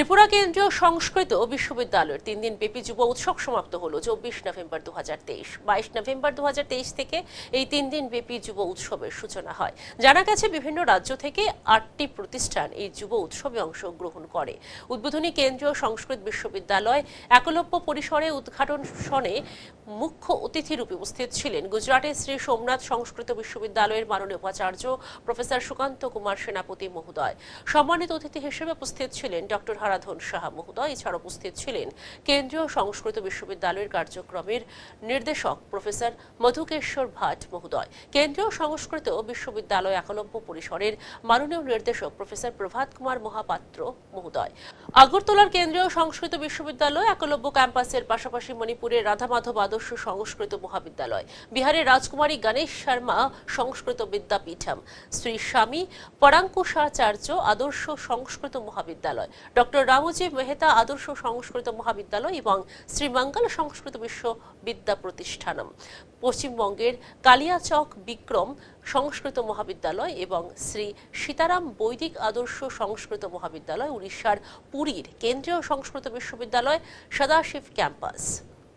ত্রিপুরা কেন্দ্রীয় সংস্কৃত বিশ্ববিদ্যালয়ের তিন দিন ব্যাপী যুব উৎসব সমাপ্ত হলো চব্বিশ নভেম্বর দু হাজার তেইশ। বাইশ নভেম্বর দু হাজার তেইশ থেকে এই তিন দিন ব্যাপী যুব উৎসবের সূচনা হয়। জানা গেছে, বিভিন্ন রাজ্য থেকে আটটি প্রতিষ্ঠান এই যুব উৎসবে অংশগ্রহণ করে। উদ্বোধনী কেন্দ্রীয় সংস্কৃত বিশ্ববিদ্যালয় একলব্য পরিসরে উদ্ঘাটন সনে মুখ্য অতিথি রূপে উপস্থিত ছিলেন গুজরাটের শ্রী সোমনাথ সংস্কৃত বিশ্ববিদ্যালয়ের মাননীয় উপাচার্য প্রফেসর সুকান্ত কুমার সেনাপতি মহোদয়। সম্মানিত অতিথি হিসেবে উপস্থিত ছিলেন ডক্টর হারাধন সাহা মহোদয় এছাড়া উপস্থিত ছিলেন কেন্দ্রীয় সংস্কৃত বিশ্ববিদ্যালয়ের কার্যক্রমের নির্দেশক প্রফেসর মধুকেশ্বর ভাট মহোদয়, কেন্দ্রীয় সংস্কৃত বিশ্ববিদ্যালয় একলব্য পরিসরের মাননীয় নির্দেশক প্রফেসর প্রভাত কুমার মহাপাত্র মহোদয়। আগরতলার কেন্দ্রীয় সংস্কৃত বিশ্ববিদ্যালয় একলব্য ক্যাম্পাসের পাশাপাশি মণিপুরের রাধামাধব আদর্শ সংস্কৃত মহাবিদ্যালয়, বিহারের রাজকুমারী গণেশ শর্মা সংস্কৃত বিদ্যাপীঠম, শ্রী স্বামী পরাঙ্কুশাচার্য আদর্শ সংস্কৃত মহাবিদ্যালয় ডক্টর রামজি মেহতা আদর্শ সংস্কৃত মহাবিদ্যালয় এবং শ্রীমাঙ্গাল সংস্কৃত বিশ্ববিদ্যা প্রতিষ্ঠান পশ্চিমবঙ্গের কালিয়াচক বিক্রম সংস্কৃত মহাবিদ্যালয় এবং শ্রী সীতারাম বৈদিক আদর্শ সংস্কৃত মহাবিদ্যালয় উড়িষ্যার পুরীর কেন্দ্রীয় সংস্কৃত বিশ্ববিদ্যালয় সদাশিব ক্যাম্পাস।